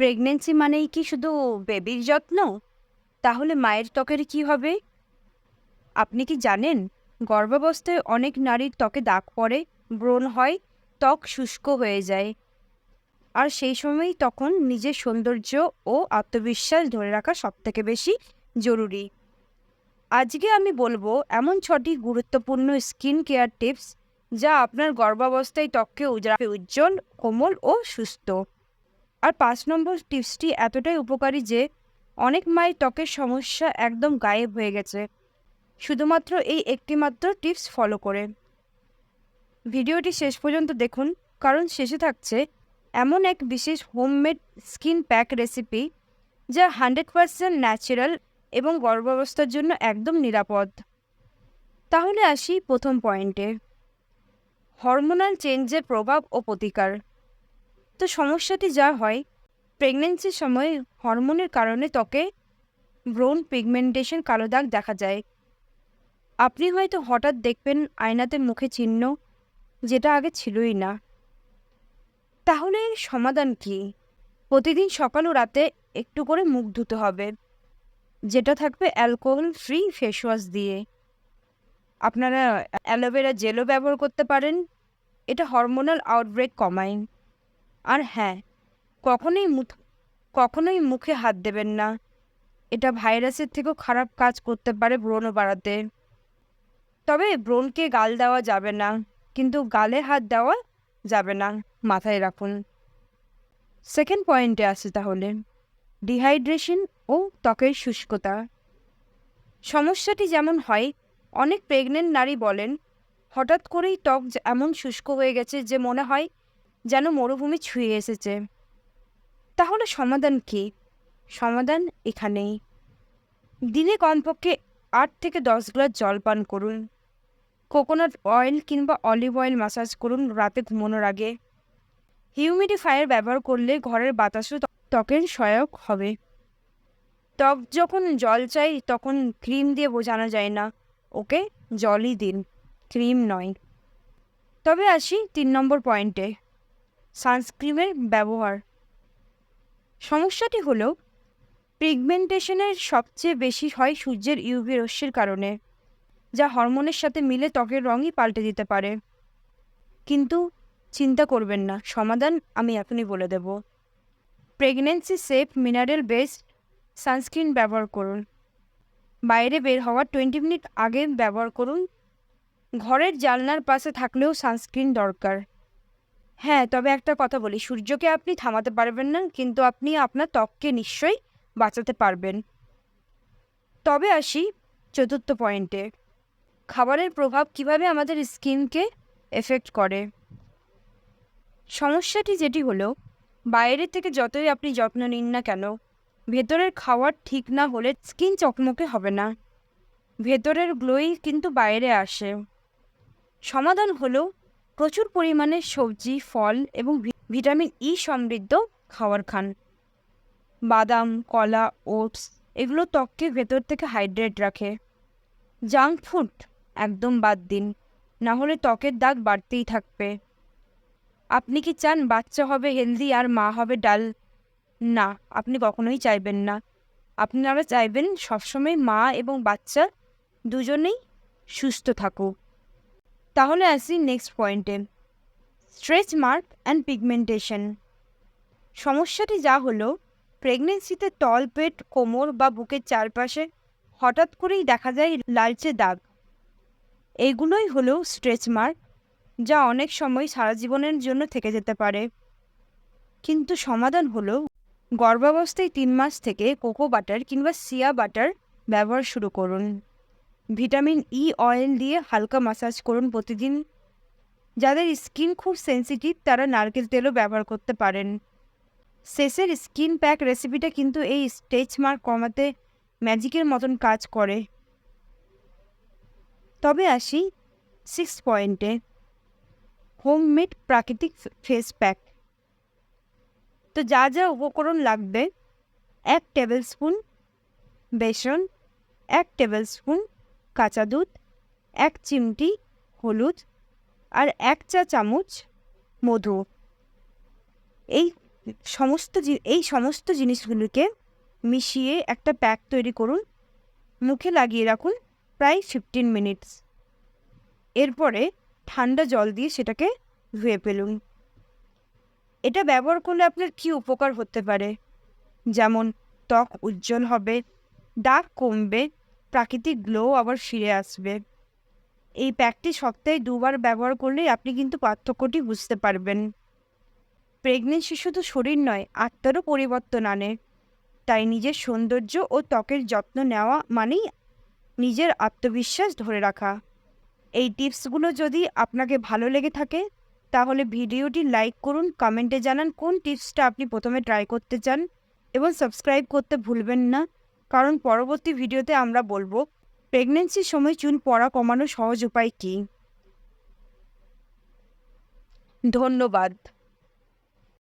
Pregnancy মানেই কি শুধু বেবির যত্ন? তাহলে মায়ের ত্বকের কি হবে? আপনি কি জানেন, গর্ভাবস্থায় অনেক নারীর ত্বকে দাগ পড়ে, ব্রণ হয়, ত্বক শুষ্ক হয়ে যায়। আর সেই সময়ই তখন নিজের সৌন্দর্য ও আত্মবিশ্বাস ধরে রাখা সবথেকে বেশি জরুরি। আজকে আমি বলব এমন ছটি গুরুত্বপূর্ণ স্কিন কেয়ার টিপস যা আপনার গর্ভাবস্থায় ত্বককে উজা- উজ্জ্বল, কোমল ও সুস্থ। আর পাঁচ নম্বর টিপসটি এতটাই উপকারী যে অনেক মায়ের ত্বকের সমস্যা একদম গায়েব হয়ে গেছে। শুধুমাত্র এই একটিমাত্র টিপস ফলো করে। ভিডিওটি শেষ পর্যন্ত দেখুন, কারণ শেষে থাকছে এমন এক বিশেষ হোমমেড স্কিন প্যাক রেসিপি যা হান্ড্রেড পারসেন্ট ন্যাচারাল এবং গর্ভাবস্থার জন্য একদম নিরাপদ। তাহলে আসি প্রথম পয়েন্টে। হরমোনাল চেঞ্জের প্রভাব ও প্রতিকার। তো সমস্যাটি যা হয় প্রেগনেন্সির সময় হরমোনের কারণে ত্বকে ব্রোন পিগমেন্টেশন কালো দাগ দেখা যায়। আপনি হয়তো হঠাৎ দেখবেন আয়নাতে মুখে চিহ্ন যেটা আগে ছিলই না। তাহলে সমাধান কি? প্রতিদিন সকাল ও রাতে একটু করে মুখ ধুতে হবে, যেটা থাকবে অ্যালকোহল ফ্রি ফেস ওয়াশ দিয়ে। আপনারা অ্যালোভেরা জেলও ব্যবহার করতে পারেন, এটা হরমোনাল আউটব্রেক কমায়। আর হ্যাঁ কখনোই মুখ, কখনোই মুখে হাত দেবেন না। এটা ভাইরাসের থেকেও খারাপ কাজ করতে পারে ব্রণ বাড়াতে। তবে ব্রণকে গাল দেওয়া যাবে না, কিন্তু গালে হাত দেওয়া যাবে না, মাথায় রাখুন। সেকেন্ড পয়েন্টে আসে তাহলে, ডিহাইড্রেশন ও ত্বকের শুষ্কতা। সমস্যাটি যেমন হয়, অনেক প্রেগনেন্ট নারী বলেন, হঠাৎ করেই ত্বক এমন শুষ্ক হয়ে গেছে যে মনে হয় যেন মরুভূমি ছুঁয়ে এসেছে। তাহলে সমাধান কি? সমাধান এখানেই। দিনে কমপক্ষে আট থেকে দশ গ্লাস জল পান করুন। কোকোনাট অয়েল কিংবা অলিভ অয়েল মাসাজ করুন রাতে ঘুমানোর আগে। হিউমিডিফায়ার ব্যবহার করলে ঘরের বাতাসও ত্বক- ত্বকের সহায়ক হবে। ত্বক যখন জল চাই তখন ক্রিম দিয়ে বোঝানো যায় না। ওকে? জলই দিন। ক্রিম নয়। তবে আসি তিন নম্বর পয়েন্টে। সানস্ক্রিনের ব্যবহার। সমস্যাটি হলো পিগমেন্টেশনের সবচেয়ে বেশি হয় সূর্যের ইউভি রশ্মির কারণে, যা হরমোনের সাথে মিলে ত্বকের রঙই পাল্টে দিতে পারে। কিন্তু চিন্তা করবেন না, সমাধান আমি এখনই বলে দেব। Pregnancy safe mineral based sunscreen ব্যবহার করুন। বাইরে বের হওয়ার টোয়েন্টি মিনিট আগে ব্যবহার করুন। ঘরের জানলার পাশে থাকলেও সানস্ক্রিন দরকার। হ্যাঁ তবে একটা কথা বলি, সূর্যকে আপনি থামাতে পারবেন না, কিন্তু আপনি আপনার ত্বককে নিশ্চয়ই বাঁচাতে পারবেন। তবে আসি চতুর্থ পয়েন্টে খাবারের প্রভাব কীভাবে আমাদের স্কিনকে এফেক্ট করে? সমস্যাটি যেটি হলো, বাইরে থেকে যতই আপনি যত্ন নিন না কেন, ভেতরের খাওয়ার ঠিক না হলে স্কিন চকমকে হবে না। ভেতরের গ্লোই কিন্তু বাইরে আসে। সমাধান হলো প্রচুর পরিমাণে সবজি, ফল এবং ভিটামিন ই সমৃদ্ধ খাবার খান। বাদাম, কলা, ওটস এগুলো ত্বককে ভেতর থেকে হাইড্রেট রাখে। জাঙ্ক ফুড একদম বাদ দিন, না হলে ত্বকের দাগ বাড়তেই থাকবে। আপনি কি চান বাচ্চা হবে হেলদি আর মা হবে ডাল? না, আপনি কখনোই চাইবেন না। আপনারা চাইবেন সবসময় মা এবং বাচ্চা দুজনেই সুস্থ থাকুক। তাহলে আসি নেক্সট পয়েন্টে স্ট্রেচ মার্ক অ্যান্ড পিগমেন্টেশন সমস্যাটি যা হলো প্রেগনেন্সিতে তল, পেট, কোমর বা বুকের চারপাশে হঠাৎ করেই দেখা যায় লালচে দাগ। এইগুলোই হলো স্ট্রেচ মার্ক যা অনেক সময় সারা জীবনের জন্য থেকে যেতে পারে। কিন্তু সমাধান হলো, গর্ভাবস্থায় তিন মাস থেকে কোকো বাটার কিংবা সিয়া বাটার ব্যবহার শুরু করুন। ভিটামিন ই অয়েল দিয়ে হালকা মাসাজ করুন প্রতিদিন। যাদের স্কিন খুব সেন্সিটিভ তারা নারকেল তেলও ব্যবহার করতে পারেন। শেষের স্কিন প্যাক রেসিপিটা কিন্তু এই স্টেচ মার্ক কমাতে ম্যাজিকের মতন কাজ করে। তবে আসি সিক্স পয়েন্টে হোমমেড প্রাকৃতিক ফেস প্যাক তো যা যা উপকরণ লাগবে, এক টেবিল স্পুন বেসন, এক টেবিল স্পুন কাঁচা দুধ, এক চিমটি হলুদ আর এক চা চামচ মধু। এই সমস্ত এই সমস্ত জিনিসগুলিকে মিশিয়ে একটা প্যাক তৈরি করুন। মুখে লাগিয়ে রাখুন প্রায় ফিফটিন মিনিটস এরপরে ঠান্ডা জল দিয়ে সেটাকে ধুয়ে ফেলুন। এটা ব্যবহার করলে আপনার কী উপকার হতে পারে? যেমন ত্বক উজ্জ্বল হবে, দাগ কমবে প্রাকৃতিক গ্লো আবার ফিরে আসবে। এই প্যাকটি সপ্তাহে দুবার ব্যবহার করলেই আপনি কিন্তু পার্থক্যটি বুঝতে পারবেন। প্রেগনেন্সি শুধু শরীর নয়, আত্মারও পরিবর্তন আনে। তাই নিজের সৌন্দর্য ও ত্বকের যত্ন নেওয়া মানেই নিজের আত্মবিশ্বাস ধরে রাখা। এই টিপসগুলো যদি আপনাকে ভালো লেগে থাকে, তাহলে ভিডিওটি লাইক করুন কমেন্টে জানান কোন টিপসটা আপনি প্রথমে ট্রাই করতে চান এবং সাবস্ক্রাইব করতে ভুলবেন না। কারণ পরবর্তী ভিডিওতে আমরা বলব প্রেগনেন্সির সময় চুন পড়া কমানোর সহজ উপায় কী? ধন্যবাদ।